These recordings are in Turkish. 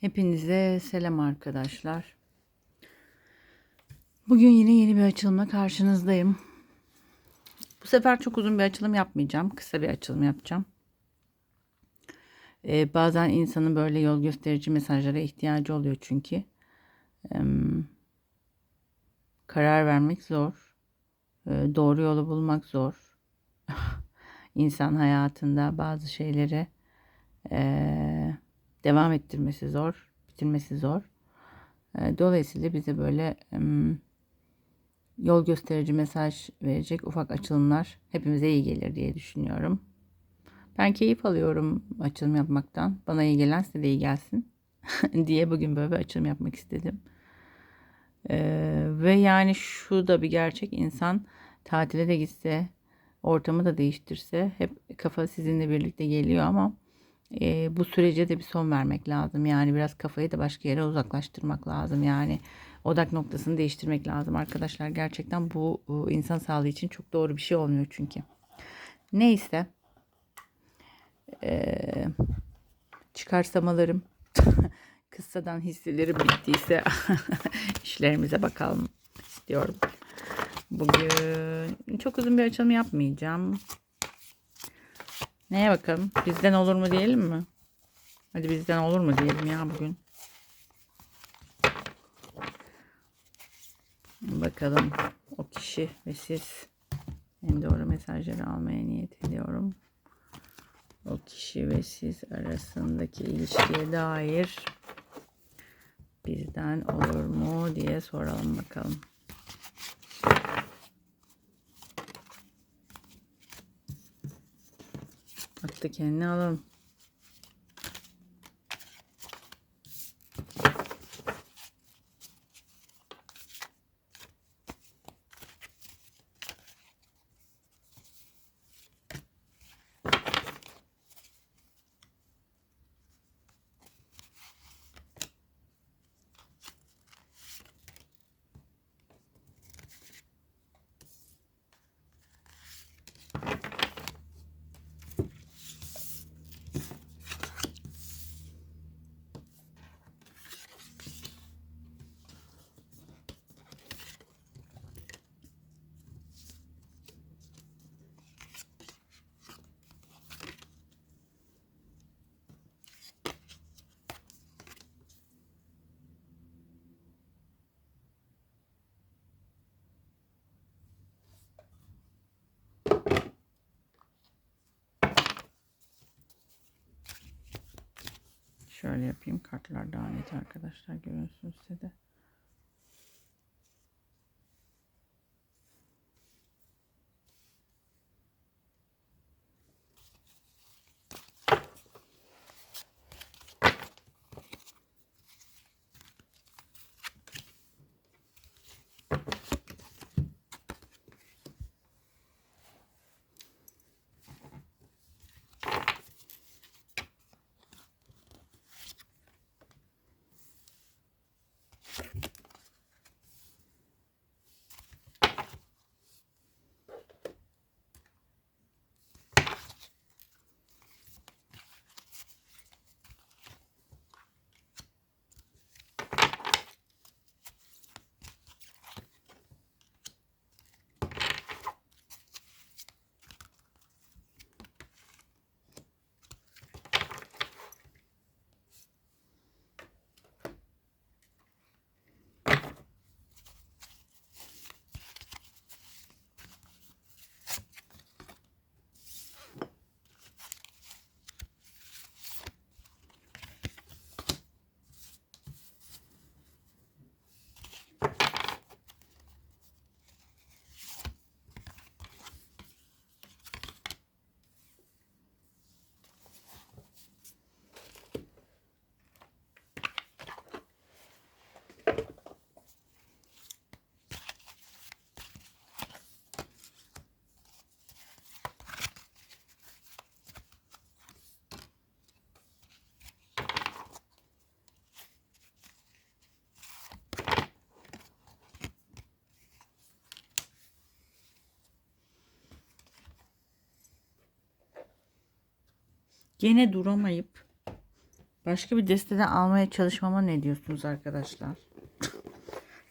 Hepinize selam arkadaşlar. Bugün yine yeni bir açılımla karşınızdayım. Bu sefer çok uzun bir açılım yapmayacağım. Kısa bir açılım yapacağım. Ee, bazen insanın böyle yol gösterici mesajlara ihtiyacı oluyor çünkü. Ee, karar vermek zor. Ee, doğru yolu bulmak zor. İnsan hayatında bazı şeyleri eee devam ettirmesi zor, bitirmesi zor. E, Dolayısıyla bize böyle yol gösterici mesaj verecek ufak açılımlar hepimize iyi gelir diye düşünüyorum. Ben keyif alıyorum açılım yapmaktan. Bana iyi gelen size de iyi gelsin diye bugün böyle bir açılım yapmak istedim. Ee, ve yani şu da bir gerçek insan tatile de gitse ortamı da değiştirse hep kafa sizinle birlikte geliyor ama e, bu sürece de bir son vermek lazım. Yani biraz kafayı da başka yere uzaklaştırmak lazım. Yani odak noktasını değiştirmek lazım arkadaşlar. Gerçekten bu, insan sağlığı için çok doğru bir şey olmuyor çünkü. Neyse. Ee, çıkarsamalarım kıssadan hisselerim bittiyse işlerimize bakalım istiyorum. Bugün çok uzun bir açılım yapmayacağım. Neye bakalım? Bizden olur mu diyelim mi? Hadi bizden olur mu diyelim ya bugün. Bakalım o kişi ve siz en doğru mesajları almaya niyet ediyorum. O kişi ve siz arasındaki ilişkiye dair bizden olur mu diye soralım bakalım. Attı kendini alalım. Şöyle yapayım. Kartlar daha net arkadaşlar görüyorsunuz size de. Gene duramayıp Başka bir desteden almaya çalışmama ne diyorsunuz arkadaşlar?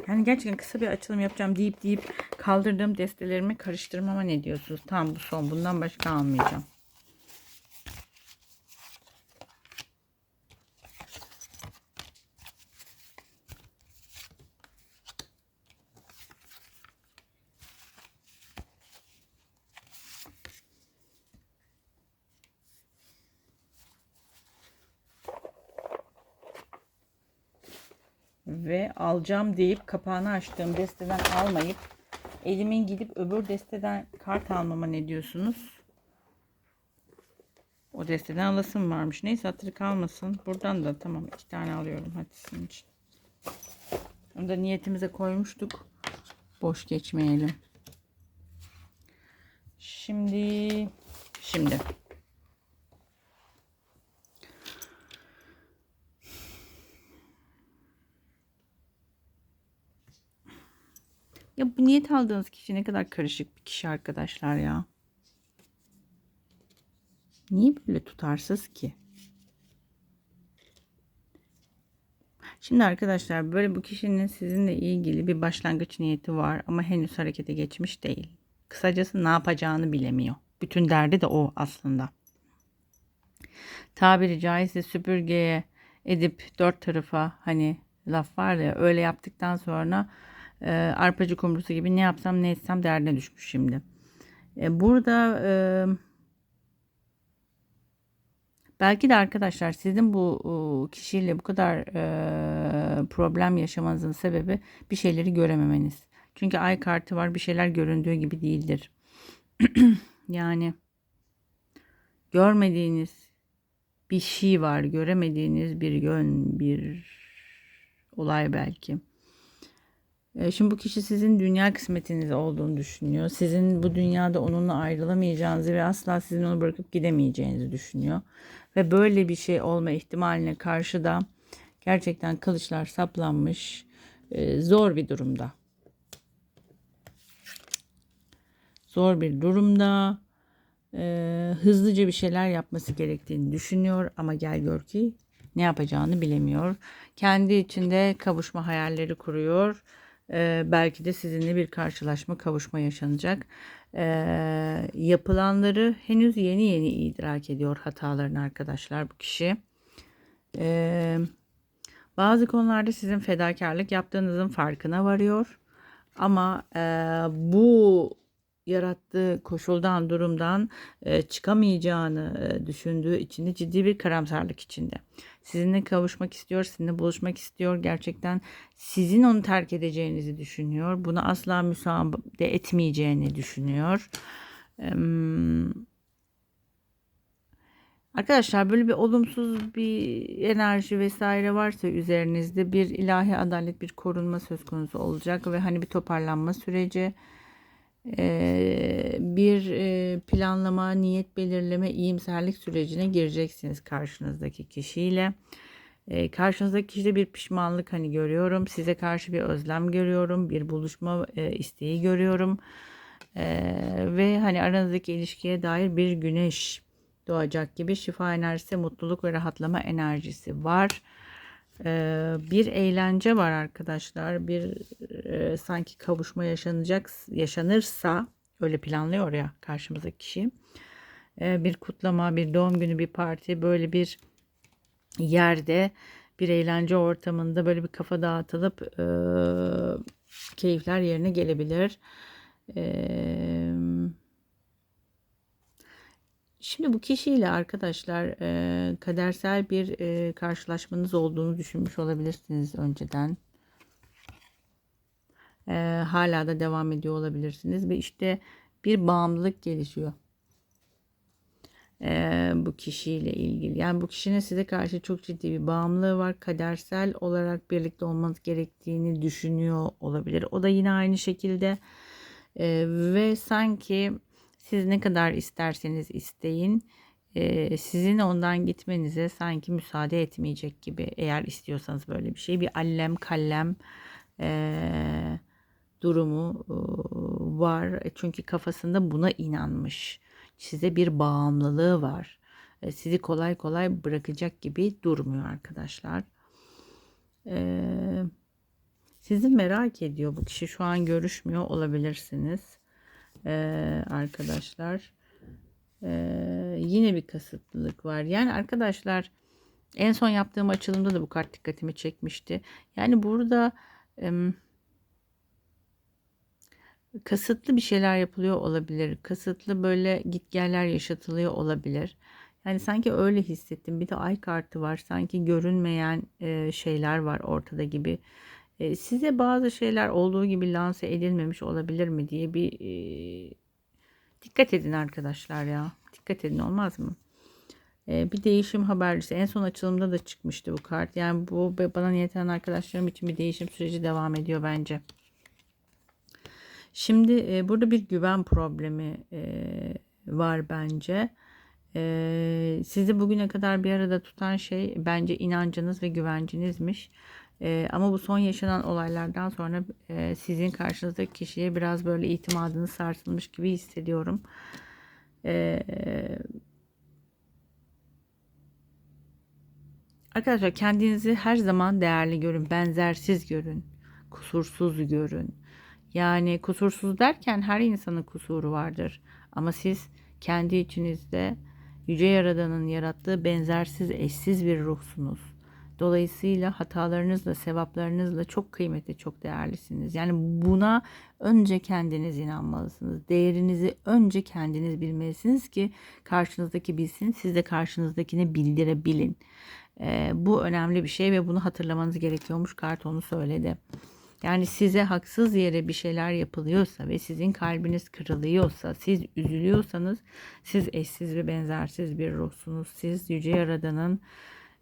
Yani gerçekten kısa bir açılım yapacağım deyip deyip kaldırdığım destelerimi karıştırmama ne diyorsunuz? Tamam bu son. Bundan başka almayacağım. Ve alacağım deyip kapağını açtığım desteden almayıp elimin gidip öbür desteden kart almama ne diyorsunuz? O desteden alasım varmış. Neyse hatırı kalmasın. Buradan da tamam iki tane alıyorum hadi sizin için. Onu da niyetimize koymuştuk. Boş geçmeyelim. Şimdi şimdi Ya bu niyet aldığınız kişi ne kadar karışık bir kişi arkadaşlar ya. Niye böyle tutarsız ki? Şimdi arkadaşlar böyle bu kişinin sizinle ilgili bir başlangıç niyeti var ama henüz harekete geçmiş değil. Kısacası ne yapacağını bilemiyor. Bütün derdi de o aslında. Tabiri caizse süpürgeye edip dört tarafa hani laf var ya öyle yaptıktan sonra e, arpacı kumrusu gibi ne yapsam ne etsem derdine düşmüş şimdi. E, burada e, belki de arkadaşlar sizin bu kişiyle bu kadar e, problem yaşamanızın sebebi bir şeyleri görememeniz. Çünkü ay kartı var bir şeyler göründüğü gibi değildir. yani görmediğiniz bir şey var, göremediğiniz bir yön, bir olay belki. E, şimdi bu kişi sizin dünya kısmetiniz olduğunu düşünüyor. Sizin bu dünyada onunla ayrılamayacağınızı ve asla sizin onu bırakıp gidemeyeceğinizi düşünüyor. Ve böyle bir şey olma ihtimaline karşı da gerçekten kılıçlar saplanmış e, zor bir durumda. Zor bir durumda e, hızlıca bir şeyler yapması gerektiğini düşünüyor ama gel gör ki ne yapacağını bilemiyor. Kendi içinde kavuşma hayalleri kuruyor e, belki de sizinle bir karşılaşma, kavuşma yaşanacak. E, yapılanları henüz yeni yeni idrak ediyor hatalarını arkadaşlar bu kişi. E, bazı konularda sizin fedakarlık yaptığınızın farkına varıyor. Ama e, bu yarattığı koşuldan, durumdan e, çıkamayacağını e, düşündüğü için de ciddi bir karamsarlık içinde. Sizinle kavuşmak istiyor, sizinle buluşmak istiyor. Gerçekten sizin onu terk edeceğinizi düşünüyor. Buna asla müsaade etmeyeceğini düşünüyor. Arkadaşlar böyle bir olumsuz bir enerji vesaire varsa üzerinizde bir ilahi adalet, bir korunma söz konusu olacak ve hani bir toparlanma süreci bir planlama, niyet belirleme, iyimserlik sürecine gireceksiniz karşınızdaki kişiyle. Karşınızdaki kişide bir pişmanlık hani görüyorum. Size karşı bir özlem görüyorum. Bir buluşma isteği görüyorum. Ve hani aranızdaki ilişkiye dair bir güneş doğacak gibi şifa enerjisi, mutluluk ve rahatlama enerjisi var. Ee, bir eğlence var arkadaşlar. Bir e, sanki kavuşma yaşanacak yaşanırsa öyle planlıyor ya karşımızdaki kişi. Ee, bir kutlama, bir doğum günü, bir parti böyle bir yerde bir eğlence ortamında böyle bir kafa dağıtılıp e, keyifler yerine gelebilir. Eee Şimdi bu kişiyle arkadaşlar e, kadersel bir e, karşılaşmanız olduğunu düşünmüş olabilirsiniz önceden. E, hala da devam ediyor olabilirsiniz ve işte bir bağımlılık gelişiyor. E, bu kişiyle ilgili. Yani bu kişinin size karşı çok ciddi bir bağımlılığı var. Kadersel olarak birlikte olmanız gerektiğini düşünüyor olabilir. O da yine aynı şekilde e, ve sanki siz ne kadar isterseniz isteyin e, sizin ondan gitmenize sanki müsaade etmeyecek gibi eğer istiyorsanız böyle bir şey bir allem kallem e, durumu e, var çünkü kafasında buna inanmış size bir bağımlılığı var e, sizi kolay kolay bırakacak gibi durmuyor arkadaşlar. Ee, sizi merak ediyor bu kişi. Şu an görüşmüyor olabilirsiniz. Ee, arkadaşlar. Ee, yine bir kasıtlılık var. Yani arkadaşlar en son yaptığım açılımda da bu kart dikkatimi çekmişti. Yani burada em, kasıtlı bir şeyler yapılıyor olabilir. Kasıtlı böyle gitgeller yaşatılıyor olabilir. Yani sanki öyle hissettim. Bir de ay kartı var. Sanki görünmeyen e, şeyler var ortada gibi. E, size bazı şeyler olduğu gibi lanse edilmemiş olabilir mi diye bir e, dikkat edin arkadaşlar ya. Dikkat edin olmaz mı? E, bir değişim habercisi. En son açılımda da çıkmıştı bu kart. Yani bu bana niyeten arkadaşlarım için bir değişim süreci devam ediyor bence. Şimdi burada bir güven problemi var bence. Sizi bugüne kadar bir arada tutan şey bence inancınız ve güvencinizmiş. E, ama bu son yaşanan olaylardan sonra e, sizin karşınızdaki kişiye biraz böyle itimadınız sarsılmış gibi hissediyorum. E, arkadaşlar kendinizi her zaman değerli görün, benzersiz görün, kusursuz görün. Yani kusursuz derken her insanın kusuru vardır. Ama siz kendi içinizde Yüce Yaradan'ın yarattığı benzersiz, eşsiz bir ruhsunuz. Dolayısıyla hatalarınızla, sevaplarınızla çok kıymetli, çok değerlisiniz. Yani buna önce kendiniz inanmalısınız. Değerinizi önce kendiniz bilmelisiniz ki karşınızdaki bilsin, siz de karşınızdakine bildirebilin. Ee, bu önemli bir şey ve bunu hatırlamanız gerekiyormuş. Kart onu söyledi. Yani size haksız yere bir şeyler yapılıyorsa ve sizin kalbiniz kırılıyorsa, siz üzülüyorsanız siz eşsiz ve benzersiz bir ruhsunuz. Siz Yüce Yaradan'ın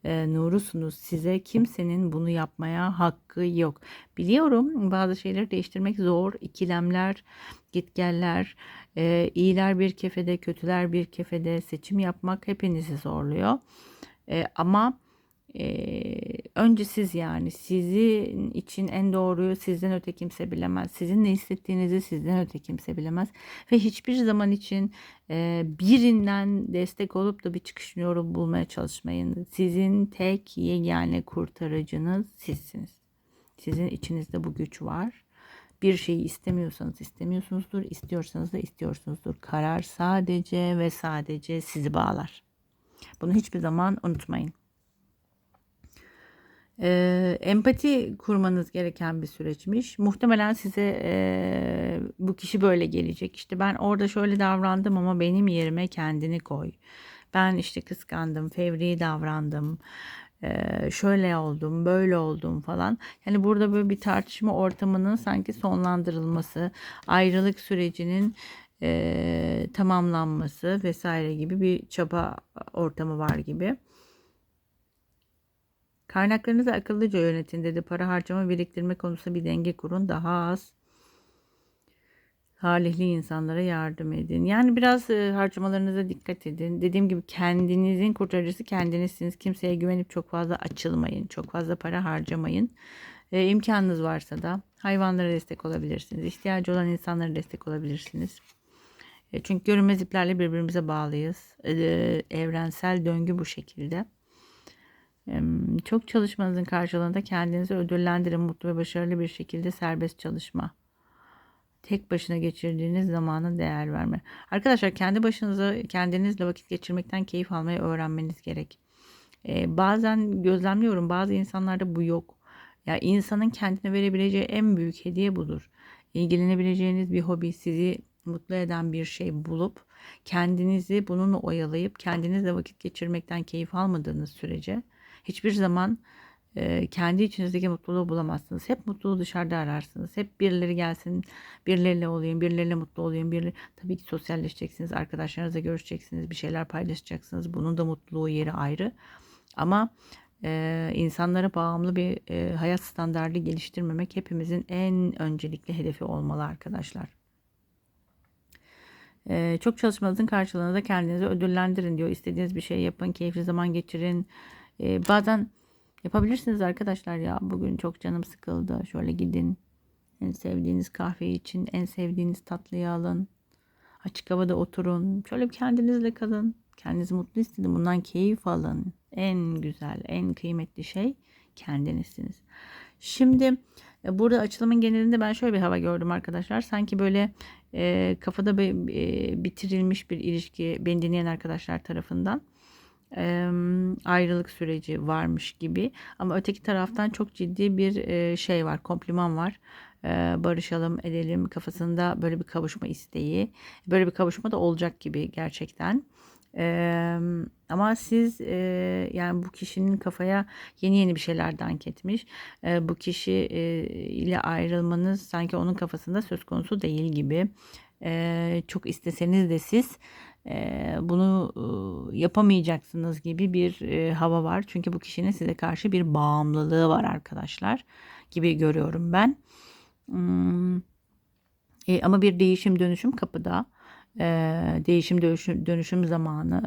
e, nurusunuz. Size kimsenin bunu yapmaya hakkı yok. Biliyorum bazı şeyleri değiştirmek zor. İkilemler, gitgeller, e, iyiler bir kefede, kötüler bir kefede seçim yapmak hepinizi zorluyor. E, ama ee, önce siz yani sizin için en doğruyu sizden öte kimse bilemez. Sizin ne hissettiğinizi sizden öte kimse bilemez. Ve hiçbir zaman için e, birinden destek olup da bir çıkış yolu bulmaya çalışmayın. Sizin tek yegane kurtarıcınız sizsiniz. Sizin içinizde bu güç var. Bir şeyi istemiyorsanız istemiyorsunuzdur, istiyorsanız da istiyorsunuzdur. Karar sadece ve sadece sizi bağlar. Bunu hiçbir zaman unutmayın. E, empati kurmanız gereken bir süreçmiş. Muhtemelen size e, bu kişi böyle gelecek. İşte ben orada şöyle davrandım ama benim yerime kendini koy. Ben işte kıskandım, fevri davrandım. E, şöyle oldum, böyle oldum falan. Yani burada böyle bir tartışma ortamının sanki sonlandırılması, ayrılık sürecinin e, tamamlanması vesaire gibi bir çaba ortamı var gibi. Kaynaklarınızı akıllıca yönetin dedi. Para harcama biriktirme konusunda bir denge kurun. Daha az talihli insanlara yardım edin. Yani biraz e, harcamalarınıza dikkat edin. Dediğim gibi kendinizin kurtarıcısı kendinizsiniz. Kimseye güvenip çok fazla açılmayın. Çok fazla para harcamayın. E, imkanınız varsa da hayvanlara destek olabilirsiniz. İhtiyacı olan insanlara destek olabilirsiniz. E, çünkü görünmez iplerle birbirimize bağlıyız. E, evrensel döngü bu şekilde. Çok çalışmanızın karşılığında kendinizi ödüllendirin. Mutlu ve başarılı bir şekilde serbest çalışma. Tek başına geçirdiğiniz zamana değer verme. Arkadaşlar kendi başınıza kendinizle vakit geçirmekten keyif almayı öğrenmeniz gerek. Ee, bazen gözlemliyorum bazı insanlarda bu yok. Ya insanın kendine verebileceği en büyük hediye budur. İlgilenebileceğiniz bir hobi, sizi mutlu eden bir şey bulup kendinizi bununla oyalayıp kendinizle vakit geçirmekten keyif almadığınız sürece hiçbir zaman e, kendi içinizdeki mutluluğu bulamazsınız. Hep mutluluğu dışarıda ararsınız. Hep birileri gelsin, birileriyle olayım, birileriyle mutlu olayım. Birileri... Tabii ki sosyalleşeceksiniz, arkadaşlarınızla görüşeceksiniz, bir şeyler paylaşacaksınız. Bunun da mutluluğu yeri ayrı. Ama e, insanlara bağımlı bir e, hayat standartı geliştirmemek hepimizin en öncelikli hedefi olmalı arkadaşlar. Ee, çok çalışmanızın karşılığında da kendinizi ödüllendirin diyor. İstediğiniz bir şey yapın, keyifli zaman geçirin. E, bazen yapabilirsiniz arkadaşlar ya. Bugün çok canım sıkıldı. Şöyle gidin. En sevdiğiniz kahve için en sevdiğiniz tatlıyı alın. Açık havada oturun. Şöyle bir kendinizle kalın. Kendinizi mutlu hissedin. Bundan keyif alın. En güzel, en kıymetli şey kendinizsiniz. Şimdi e, burada açılımın genelinde ben şöyle bir hava gördüm arkadaşlar. Sanki böyle e, kafada bir, e, bitirilmiş bir ilişki beni dinleyen arkadaşlar tarafından e, ayrılık süreci varmış gibi. Ama öteki taraftan çok ciddi bir e, şey var, kompliman var. E, barışalım, edelim kafasında böyle bir kavuşma isteği. Böyle bir kavuşma da olacak gibi gerçekten. Ee, ama siz e, yani bu kişinin kafaya yeni yeni bir şeyler dank etmiş. Ee, bu kişi e, ile ayrılmanız sanki onun kafasında söz konusu değil gibi. Ee, çok isteseniz de siz e, bunu yapamayacaksınız gibi bir hava var. Çünkü bu kişinin size karşı bir bağımlılığı var arkadaşlar gibi görüyorum ben. E, ama bir değişim dönüşüm kapıda değişim dönüşüm, dönüşüm zamanı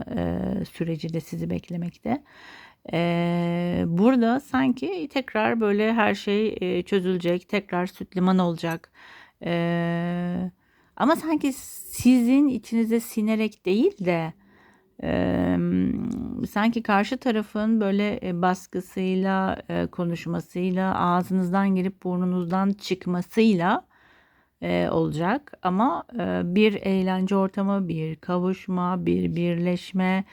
süreci de sizi beklemekte. Burada sanki tekrar böyle her şey çözülecek, tekrar süt liman olacak. E, ama sanki sizin içinize sinerek değil de e, sanki karşı tarafın böyle e, baskısıyla, e, konuşmasıyla, ağzınızdan girip burnunuzdan çıkmasıyla e, olacak. Ama e, bir eğlence ortamı, bir kavuşma, bir birleşme,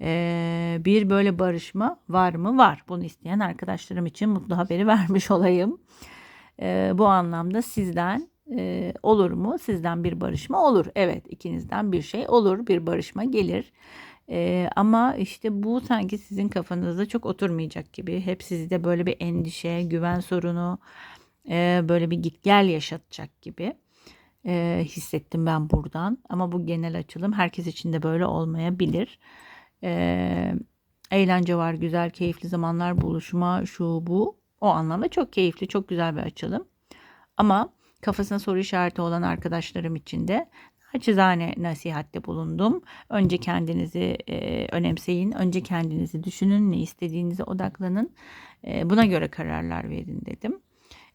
e, bir böyle barışma var mı? Var. Bunu isteyen arkadaşlarım için mutlu haberi vermiş olayım. E, bu anlamda sizden e, olur mu? Sizden bir barışma olur. Evet ikinizden bir şey olur. Bir barışma gelir. E, ama işte bu sanki sizin kafanızda çok oturmayacak gibi. Hep sizde böyle bir endişe, güven sorunu, e, böyle bir git gel yaşatacak gibi e, hissettim ben buradan. Ama bu genel açılım herkes için de böyle olmayabilir. E, eğlence var, güzel, keyifli zamanlar, buluşma, şu bu. O anlamda çok keyifli, çok güzel bir açılım. Ama kafasına soru işareti olan arkadaşlarım için de Açızane nasihatte bulundum. Önce kendinizi e, önemseyin. Önce kendinizi düşünün. Ne istediğinize odaklanın. E, buna göre kararlar verin dedim.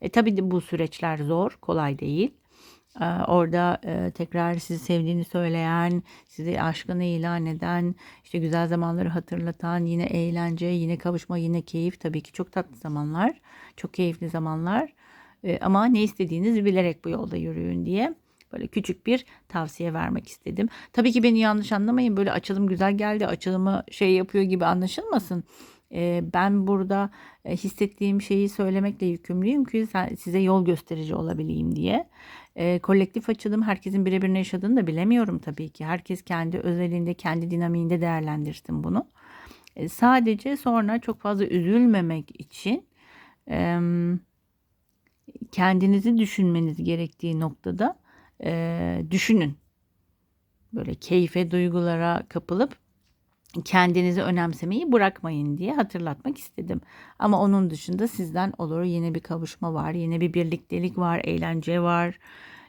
E, tabii bu süreçler zor, kolay değil. E, orada e, tekrar sizi sevdiğini söyleyen, sizi aşkını ilan eden, işte güzel zamanları hatırlatan, yine eğlence, yine kavuşma, yine keyif. Tabii ki çok tatlı zamanlar, çok keyifli zamanlar. E, ama ne istediğinizi bilerek bu yolda yürüyün diye böyle küçük bir tavsiye vermek istedim. Tabii ki beni yanlış anlamayın. Böyle açılım güzel geldi, açılımı şey yapıyor gibi anlaşılmasın. Ee, ben burada e, hissettiğim şeyi söylemekle yükümlüyüm ki size yol gösterici olabileyim diye. Ee, kolektif açılım herkesin birebir ne yaşadığını da bilemiyorum tabii ki. Herkes kendi özelinde, kendi dinamiğinde değerlendirsin bunu. Ee, sadece sonra çok fazla üzülmemek için kendinizi düşünmeniz gerektiği noktada düşünün. Böyle keyfe, duygulara kapılıp kendinizi önemsemeyi bırakmayın diye hatırlatmak istedim. Ama onun dışında sizden olur yine bir kavuşma var, yine bir birliktelik var, eğlence var,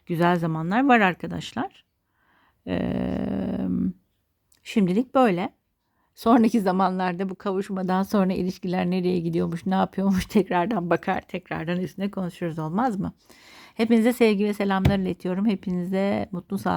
güzel zamanlar var arkadaşlar. Ee, şimdilik böyle. Sonraki zamanlarda bu kavuşmadan sonra ilişkiler nereye gidiyormuş, ne yapıyormuş tekrardan bakar, tekrardan üstüne konuşuruz olmaz mı? Hepinize sevgi ve selamlar iletiyorum. Hepinize mutlu sağlık.